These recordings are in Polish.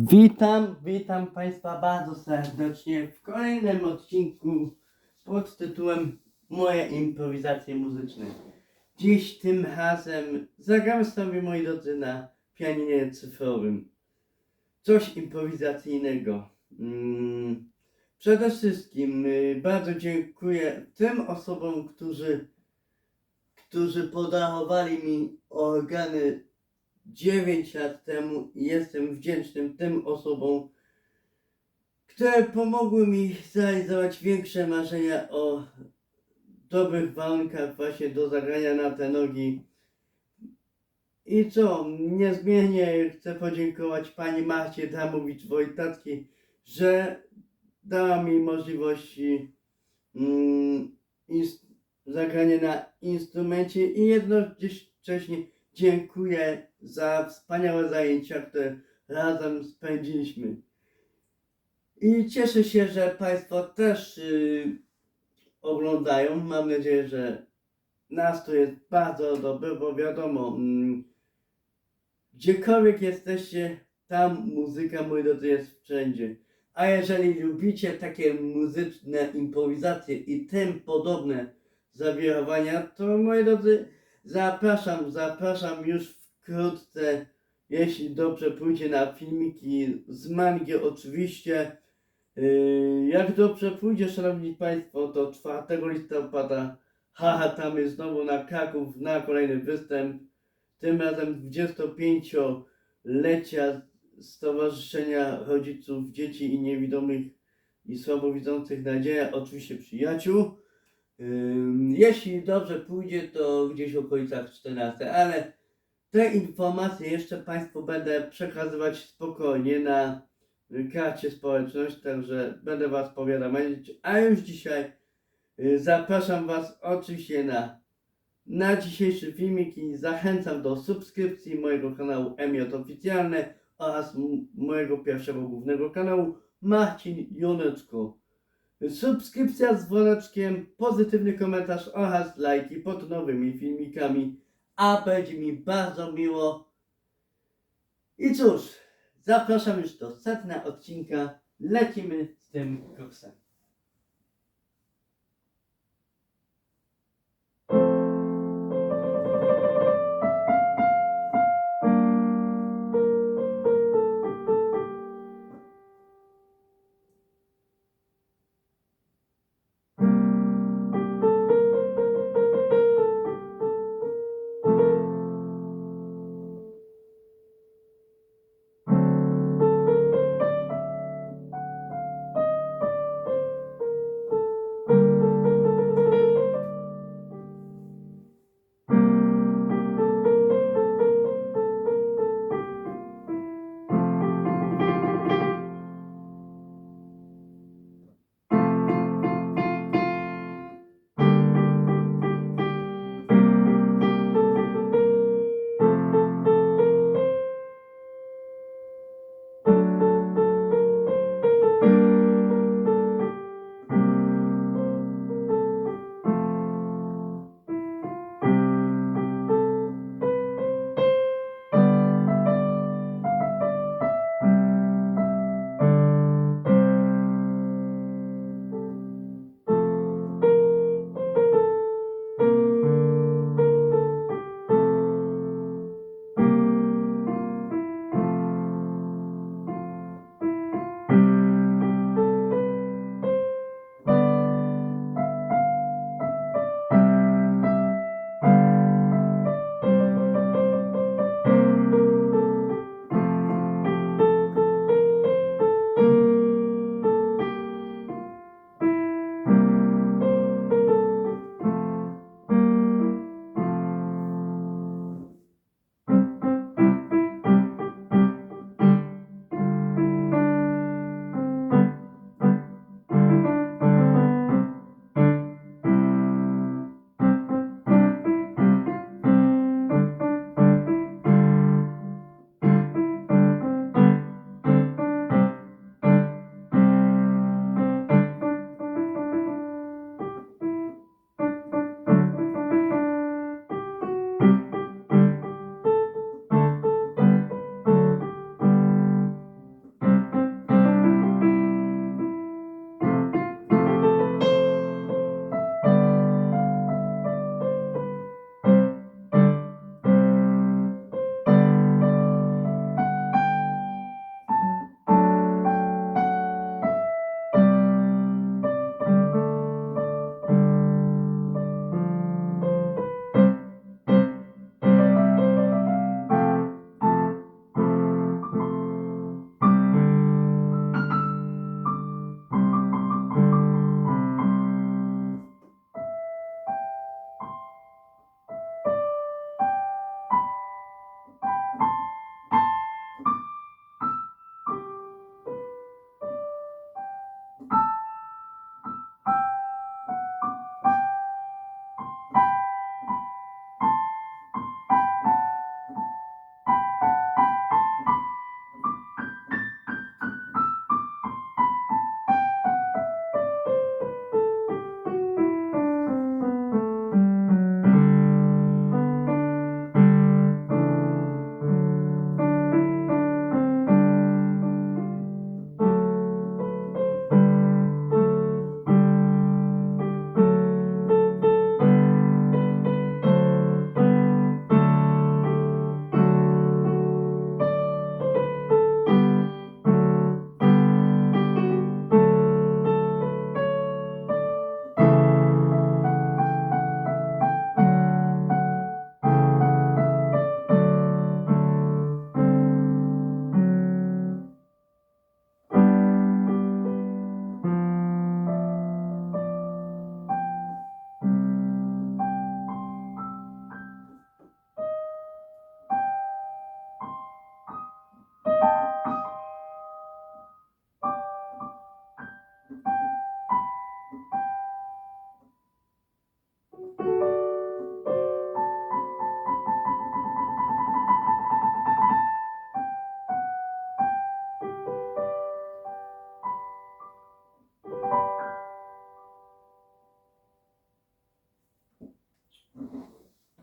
Witam, witam Państwa bardzo serdecznie w kolejnym odcinku pod tytułem Moje improwizacje muzyczne. Dziś tym razem zagram sobie, moi drodzy, na pianinie cyfrowym. Coś improwizacyjnego. Mm, Przede wszystkim y, bardzo dziękuję tym osobom, którzy, którzy podarowali mi organy 9 lat temu i jestem wdzięcznym tym osobom, które pomogły mi zrealizować większe marzenia o dobrych warunkach właśnie do zagrania na te nogi. I co, niezmiennie chcę podziękować pani Marcie Damowicz-Wojtackiej, że dała mi możliwości mm, zagrania na instrumencie i jednocześnie dziękuję za wspaniałe zajęcia, które razem spędziliśmy. I cieszę się, że Państwo też y, oglądają. Mam nadzieję, że nastrój jest bardzo dobry, bo wiadomo, mm, gdziekolwiek jesteście, tam muzyka, moi drodzy, jest wszędzie. A jeżeli lubicie takie muzyczne improwizacje i tym podobne zawirowania, to moi drodzy, zapraszam, zapraszam już wkrótce, jeśli dobrze pójdzie na filmiki z mangi oczywiście. Yy, Jak dobrze pójdzie, szanowni państwo, to 4 listopada haha, tam jest znowu na Kraków na kolejny występ. Tym razem 25-lecia Stowarzyszenia Rodziców Dzieci i Niewidomych i Słabowidzących Nadzieja, oczywiście przyjaciół. Jeśli dobrze pójdzie, to gdzieś w okolicach 14, ale te informacje jeszcze Państwu będę przekazywać spokojnie na karcie społeczność, także będę Was powiadamiać. A już dzisiaj y, zapraszam Was oczywiście na, na dzisiejszy filmik i zachęcam do subskrypcji mojego kanału Emiot Oficjalny oraz mojego pierwszego głównego kanału Marcin Joneczko. Subskrypcja z dzwoneczkiem, pozytywny komentarz oraz lajki pod nowymi filmikami, a będzie mi bardzo miło. I cóż, zapraszam już do setna odcinka. Lecimy z tym koksem.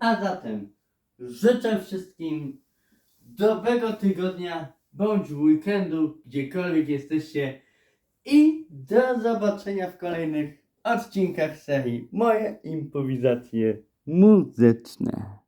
A zatem życzę wszystkim dobrego tygodnia bądź weekendu, gdziekolwiek jesteście i do zobaczenia w kolejnych odcinkach serii Moje improwizacje muzyczne.